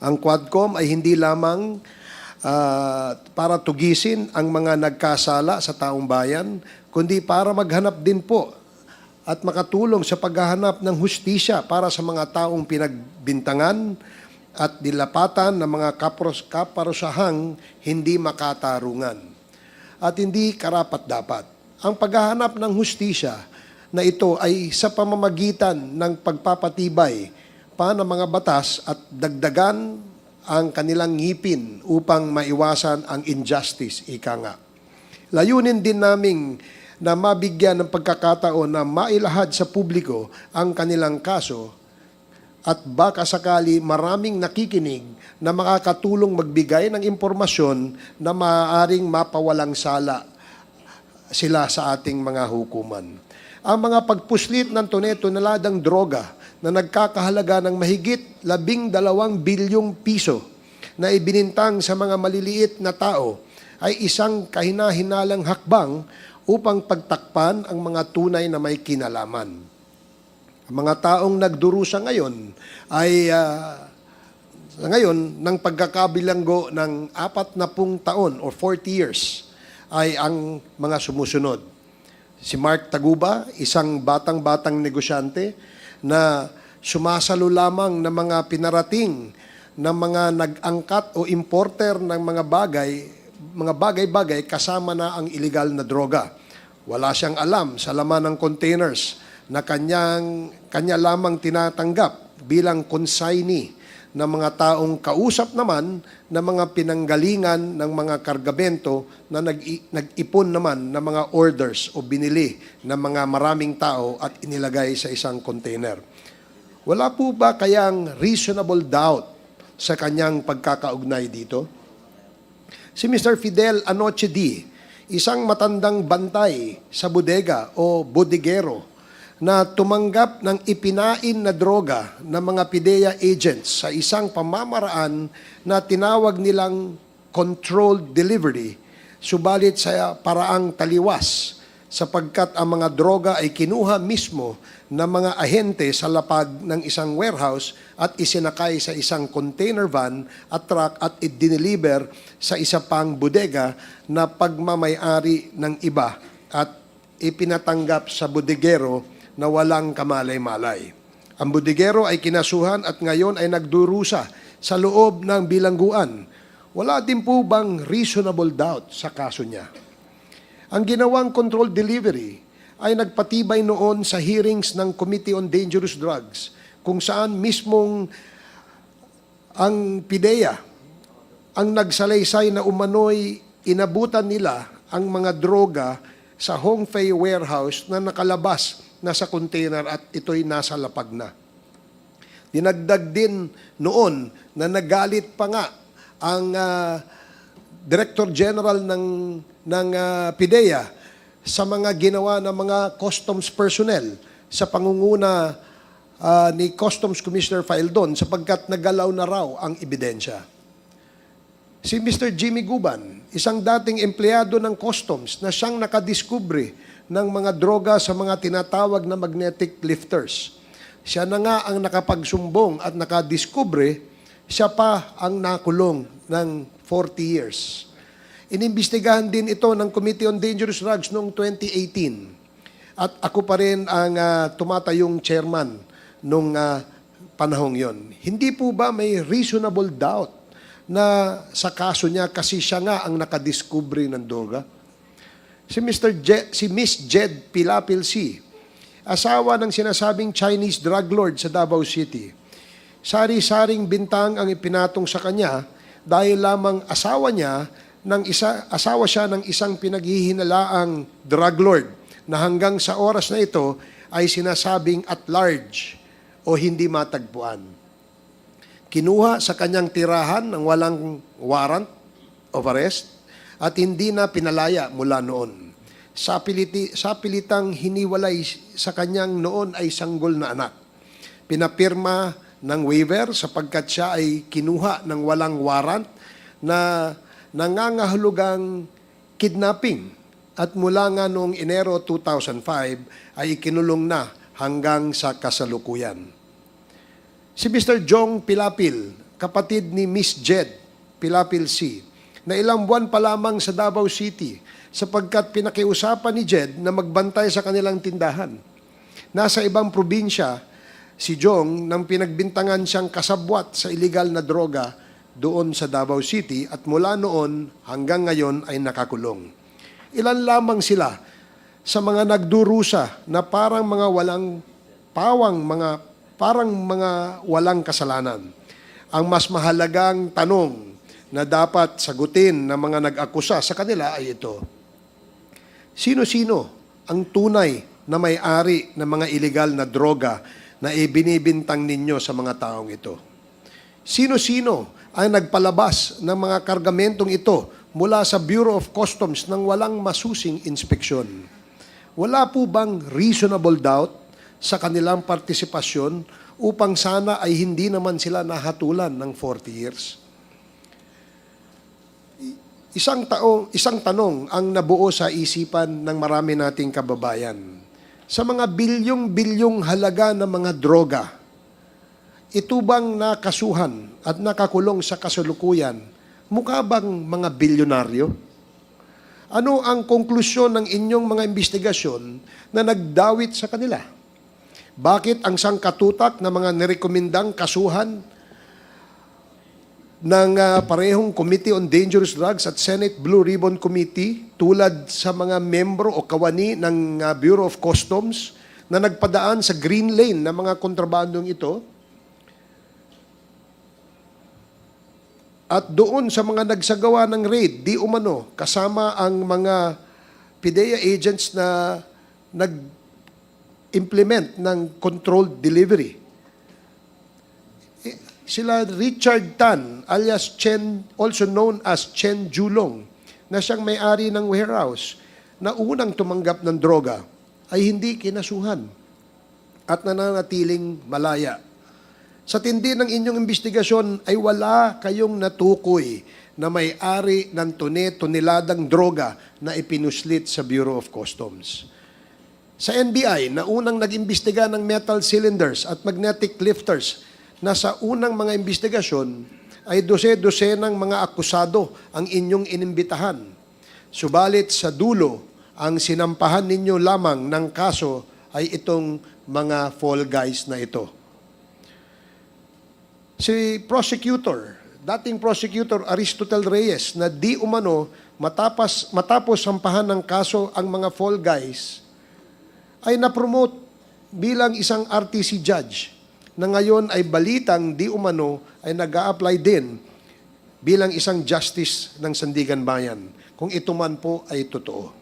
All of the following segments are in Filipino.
Ang Quadcom ay hindi lamang ah, para tugisin ang mga nagkasala sa taong bayan, kundi para maghanap din po at makatulong sa paghahanap ng hustisya para sa mga taong pinagbintangan at dilapatan ng mga kapros, kaparusahang hindi makatarungan at hindi karapat-dapat. Ang paghahanap ng hustisya na ito ay sa pamamagitan ng pagpapatibay pa ng mga batas at dagdagan ang kanilang ngipin upang maiwasan ang injustice, ika nga. Layunin din naming na mabigyan ng pagkakataon na mailahad sa publiko ang kanilang kaso at baka sakali maraming nakikinig na makakatulong magbigay ng impormasyon na maaaring mapawalang sala sila sa ating mga hukuman. Ang mga pagpuslit ng toneto-naladang droga na nagkakahalaga ng mahigit labing dalawang bilyong piso na ibinintang sa mga maliliit na tao ay isang kahinahinalang hakbang upang pagtakpan ang mga tunay na may kinalaman. Ang mga taong nagdurusa ngayon ay sa ngayon ng pagkakabilanggo ng apat na pung taon or 40 years ay ang mga sumusunod. Si Mark Taguba, isang batang-batang negosyante na sumasalo lamang ng mga pinarating ng mga nag-angkat o importer ng mga bagay, mga bagay-bagay kasama na ang illegal na droga. Wala siyang alam sa laman ng containers na kanyang, kanya lamang tinatanggap bilang consignee ng mga taong kausap naman ng mga pinanggalingan ng mga kargamento na nag nag-ipon naman ng mga orders o binili ng mga maraming tao at inilagay sa isang container. Wala po ba kayang reasonable doubt sa kanyang pagkakaugnay dito? Si Mr. Fidel Anoche D., isang matandang bantay sa bodega o bodigero na tumanggap ng ipinain na droga ng mga PIDEA agents sa isang pamamaraan na tinawag nilang controlled delivery, subalit sa paraang taliwas sapagkat ang mga droga ay kinuha mismo ng mga ahente sa lapag ng isang warehouse at isinakay sa isang container van at truck at i-deliver sa isa pang bodega na pagmamayari ng iba at ipinatanggap sa bodegero na walang kamalay-malay. Ang bodegero ay kinasuhan at ngayon ay nagdurusa sa loob ng bilangguan. Wala din po bang reasonable doubt sa kaso niya? Ang ginawang controlled delivery ay nagpatibay noon sa hearings ng Committee on Dangerous Drugs kung saan mismong ang PIDEA ang nagsalaysay na umano'y inabutan nila ang mga droga sa Hongfei warehouse na nakalabas na sa container at ito'y nasa lapag na. Dinagdag din noon na nagalit pa nga ang ah, Director General ng ng ah, PIDEA sa mga ginawa ng mga customs personnel sa pangunguna ah, ni Customs Commissioner Faildon sapagkat nagalaw na raw ang ebidensya. Si Mr. Jimmy Guban, isang dating empleyado ng customs na siyang nakadiskubre ng mga droga sa mga tinatawag na magnetic lifters. Siya na nga ang nakapagsumbong at nakadiskubre, siya pa ang nakulong ng 40 years. Inimbestigahan din ito ng Committee on Dangerous Drugs noong 2018. At ako pa rin ang ah, tumatayong chairman nung ah, panahong yon. Hindi po ba may reasonable doubt na sa kaso niya kasi siya nga ang nakadiskubre ng droga? Si Mr. Je- si Miss Jed Pilapil C., asawa ng sinasabing Chinese drug lord sa Davao City. Sari-saring bintang ang ipinatong sa kanya dahil lamang asawa niya ng isa asawa siya ng isang pinaghihinalaang drug lord na hanggang sa oras na ito ay sinasabing at large o hindi matagpuan. Kinuha sa kanyang tirahan ng walang warrant of arrest at hindi na pinalaya mula noon. Sa, piliti, sa pilitang hiniwalay sa kanyang noon ay sanggol na anak. Pinapirma ng waiver sapagkat siya ay kinuha ng walang warrant na nangangahulugang kidnapping at mula nga noong Enero 2005 ay ikinulong na hanggang sa kasalukuyan. Si Mr. Jong Pilapil, kapatid ni Miss Jed Pilapil C, na ilang buwan pa lamang sa Davao City sapagkat pinakiusapan ni Jed na magbantay sa kanilang tindahan. Nasa ibang probinsya, si Jong nang pinagbintangan siyang kasabwat sa illegal na droga doon sa Davao City at mula noon hanggang ngayon ay nakakulong. Ilan lamang sila sa mga nagdurusa na parang mga walang pawang mga parang mga walang kasalanan. Ang mas mahalagang tanong na dapat sagutin ng mga nag-akusa sa kanila ay ito. Sino-sino ang tunay na may-ari ng mga illegal na droga na ibinibintang ninyo sa mga taong ito? Sino-sino ang nagpalabas ng mga kargamentong ito mula sa Bureau of Customs nang walang masusing inspeksyon? Wala po bang reasonable doubt sa kanilang partisipasyon upang sana ay hindi naman sila nahatulan ng 40 years? Isang tao, isang tanong ang nabuo sa isipan ng marami nating kababayan. Sa mga bilyong-bilyong halaga ng mga droga, ito bang nakasuhan at nakakulong sa kasulukuyan, mukha bang mga bilyonaryo? Ano ang konklusyon ng inyong mga investigasyon na nagdawit sa kanila? Bakit ang sangkatutak ng mga nirekomendang kasuhan ng ah, parehong Committee on Dangerous Drugs at Senate Blue Ribbon Committee tulad sa mga membro o kawani ng ah, Bureau of Customs na nagpadaan sa green lane ng mga kontrabandong ito? At doon sa mga nagsagawa ng raid, di umano, kasama ang mga PIDEA agents na nag-implement ng controlled delivery sila Richard Tan alias Chen, also known as Chen Julong, na siyang may-ari ng warehouse na unang tumanggap ng droga ay hindi kinasuhan at nananatiling malaya. Sa tindi ng inyong investigasyon ay wala kayong natukoy na may-ari ng tune-tuniladang droga na ipinuslit sa Bureau of Customs. Sa NBI, na unang nag-imbestiga ng metal cylinders at magnetic lifters na sa unang mga investigasyon ay dose-dose ng mga akusado ang inyong inimbitahan. Subalit sa dulo, ang sinampahan ninyo lamang ng kaso ay itong mga fall guys na ito. Si prosecutor, dating prosecutor Aristotle Reyes na di umano matapos, matapos sampahan ng kaso ang mga fall guys ay na-promote bilang isang RTC judge na ngayon ay balitang di umano ay nag apply din bilang isang justice ng Sandigan Bayan, kung ito man po ay totoo.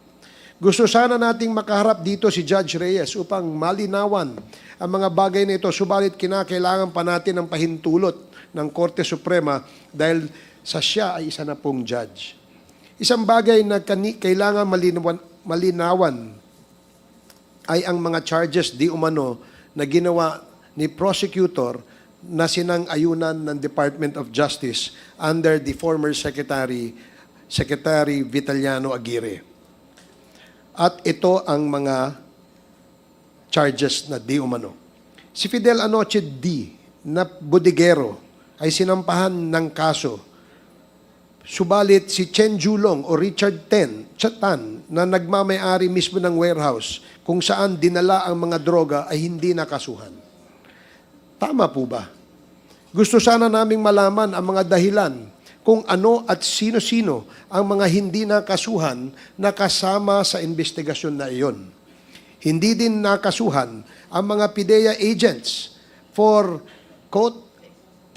Gusto sana nating makaharap dito si Judge Reyes upang malinawan ang mga bagay na ito, subalit kinakailangan pa natin ng pahintulot ng Korte Suprema dahil sa siya ay isa na pong judge. Isang bagay na kailangan malinawan, malinawan ay ang mga charges di umano na ginawa ni prosecutor na sinang-ayunan ng Department of Justice under the former Secretary Secretary Vitaliano Aguirre. At ito ang mga charges na di umano. Si Fidel Anoche D. na bodigero ay sinampahan ng kaso. Subalit si Chen Julong o Richard Ten, Chatan, na nagmamayari mismo ng warehouse kung saan dinala ang mga droga ay hindi nakasuhan. Tama po ba? Gusto sana naming malaman ang mga dahilan kung ano at sino-sino ang mga hindi nakasuhan na kasama sa investigasyon na iyon. Hindi din nakasuhan ang mga PIDEA agents for, quote,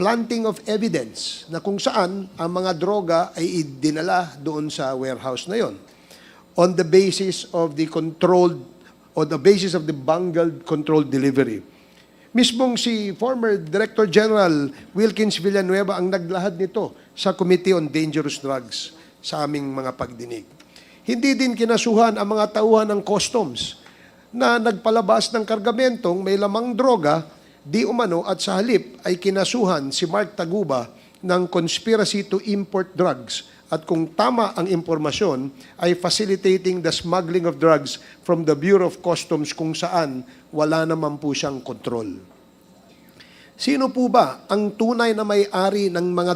planting of evidence na kung saan ang mga droga ay idinala doon sa warehouse na yon on the basis of the controlled on the basis of the bungled controlled delivery. Mismong si former Director General Wilkins Villanueva ang naglahad nito sa Committee on Dangerous Drugs sa aming mga pagdinig. Hindi din kinasuhan ang mga tauhan ng customs na nagpalabas ng kargamentong may lamang droga, di umano at sa halip ay kinasuhan si Mark Taguba ng conspiracy to import drugs at kung tama ang impormasyon ay facilitating the smuggling of drugs from the Bureau of Customs kung saan wala naman po siyang kontrol. Sino po ba ang tunay na may-ari ng mga